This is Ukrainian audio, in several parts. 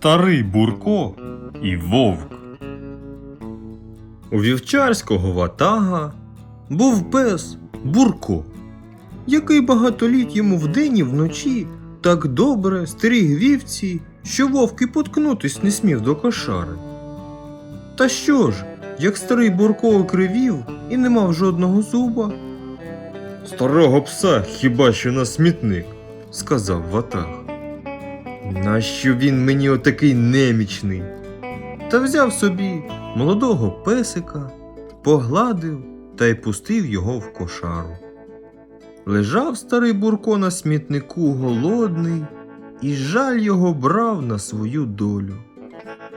Старий Бурко і Вовк. У вівчарського ватага був пес Бурко, який багато літ йому вдень і вночі так добре стеріг вівці, що вовк і поткнутись не смів до кошари. Та що ж, як старий Бурко окривів і не мав жодного зуба? Старого пса хіба що на смітник, сказав ватаг. Нащо він мені отакий немічний? Та взяв собі молодого песика, погладив та й пустив його в кошару. Лежав старий Бурко на смітнику голодний, і жаль його брав на свою долю.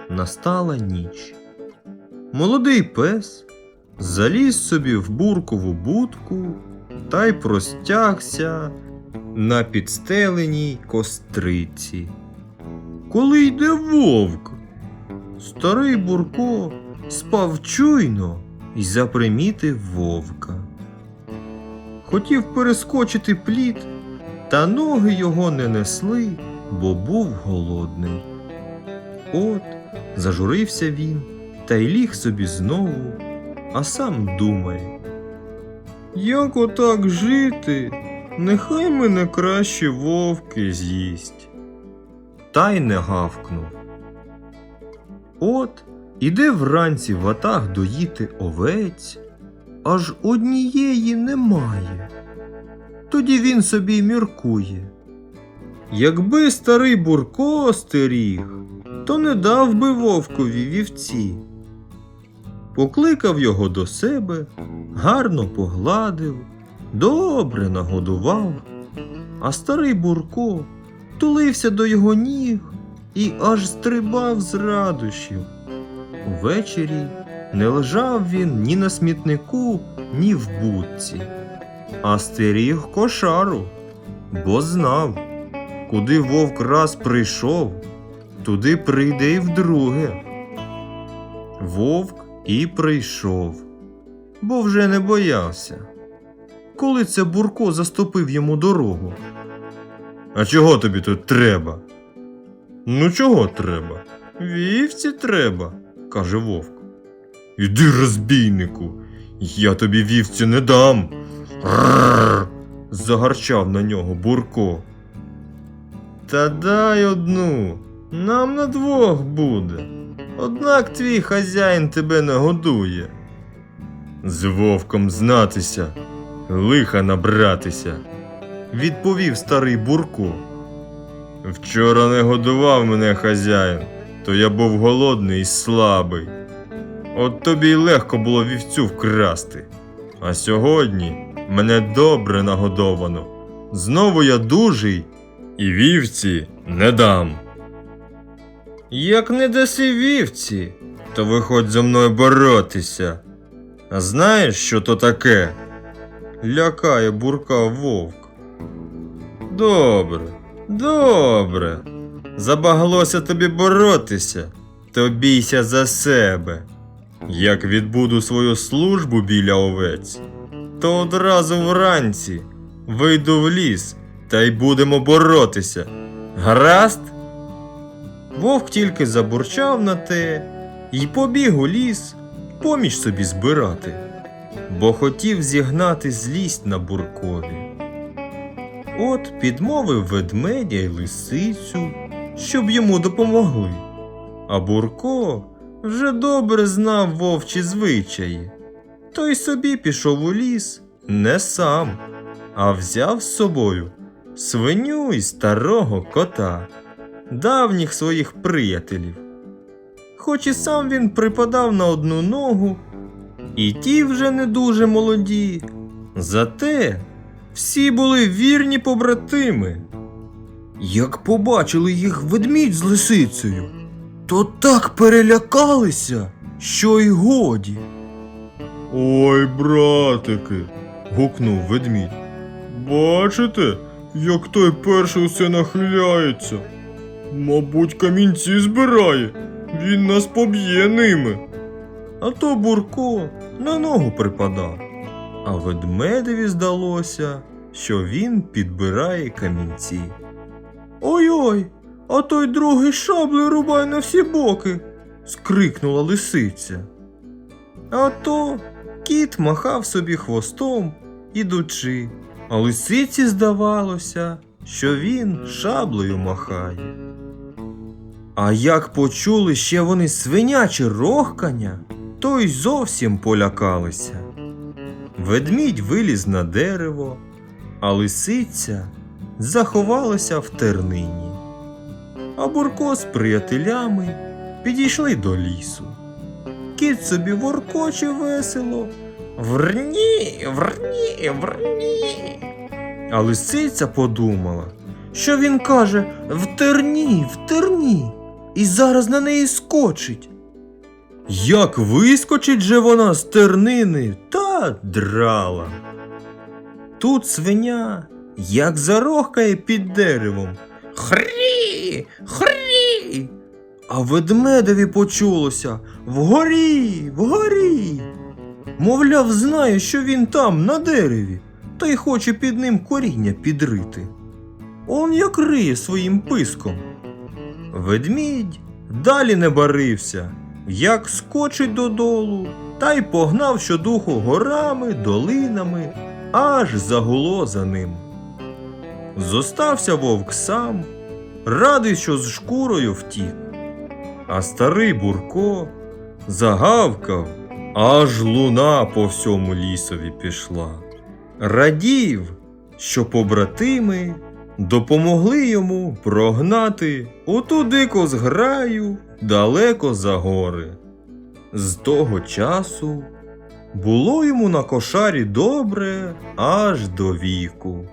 Настала ніч. Молодий пес заліз собі в буркову будку та й простягся на підстеленій костриці. Коли йде вовк, Старий Бурко спав чуйно і запримітив вовка. Хотів перескочити плід, та ноги його не несли, бо був голодний. От зажурився він та й ліг собі знову, а сам думає. Як отак жити? Нехай мене краще вовки з'їсть. Та й не гавкнув. От іде вранці ватаг доїти овець, аж однієї немає. Тоді він собі міркує. Якби старий Бурко стеріг, то не дав би вовкові вівці. Покликав його до себе, гарно погладив, добре нагодував, а старий Бурко тулився до його ніг і аж стрибав з радощів. Увечері не лежав він ні на смітнику, ні в будці, а стеріг кошару, бо знав, куди вовк раз прийшов, туди прийде й вдруге. Вовк і прийшов, бо вже не боявся. Коли це Бурко заступив йому дорогу. А чого тобі тут треба? Ну чого треба? Вівці треба, каже вовк. Іди, розбійнику, я тобі вівці не дам. Рррр, загарчав на нього Бурко. Та дай одну, нам на двох буде. Однак твій хазяїн тебе не годує. З вовком знатися, лиха набратися, відповів старий Бурко. Вчора не годував мене хазяїн, то я був голодний і слабий. От тобі й легко було вівцю вкрасти. А сьогодні мене добре нагодовано. Знову я дужий і вівці не дам. Як не даси вівці, то виходь зо мною боротися. А знаєш, що то таке? Лякає бурка вовк. Добре, добре. Забаглося тобі боротися, то бійся за себе. Як відбуду свою службу біля овець, то одразу вранці вийду в ліс та й будемо боротися. Гаразд? Вовк тільки забурчав на те й побіг у ліс поміч собі збирати, бо хотів зігнати злість на буркові. От підмовив ведмедя й лисицю, щоб йому допомогли. А Бурко вже добре знав вовчі звичаї. Той собі пішов у ліс не сам, а взяв з собою свиню і старого кота, давніх своїх приятелів. Хоч і сам він припадав на одну ногу, і ті вже не дуже молоді, зате всі були вірні побратими. Як побачили їх ведмідь з лисицею, то так перелякалися, що й годі. Ой, братики. гукнув ведмідь. Бачите, як той перший усе нахиляється. Мабуть, камінці збирає, він нас поб'є ними. А то Бурко на ногу припадав, а ведмедеві здалося, що він підбирає камінці. Ой-ой, а той другий шаблею рубай на всі боки. скрикнула лисиця. А то кіт махав собі хвостом, ідучи, а лисиці здавалося, що він шаблею махає. А як почули ще вони свиняче рохкання, то й зовсім полякалися. Ведмідь виліз на дерево, а лисиця заховалася в тернині. А Бурко з приятелями підійшли до лісу. Кіт собі воркоче весело. Врні, врні, врні. А лисиця подумала, що він каже в терні, в терні, і зараз на неї скочить. Як вискочить же вона з тернини та драла. Тут свиня, як зарохкає під деревом. Хрі, хрі. А ведмедеві почулося вгорі, вгорі. Мовляв, знає, що він там, на дереві, та й хоче під ним коріння підрити. Он як риє своїм писком. Ведмідь далі не барився, як скочить додолу, та й погнав щодуху горами, долинами, аж загуло за ним. Зостався вовк сам, радий, що з шкурою втік. А старий Бурко загавкав, аж луна по всьому лісові пішла. Радів, що побратими допомогли йому прогнати оту дику зграю далеко за гори. З того часу було йому на кошарі добре аж до віку.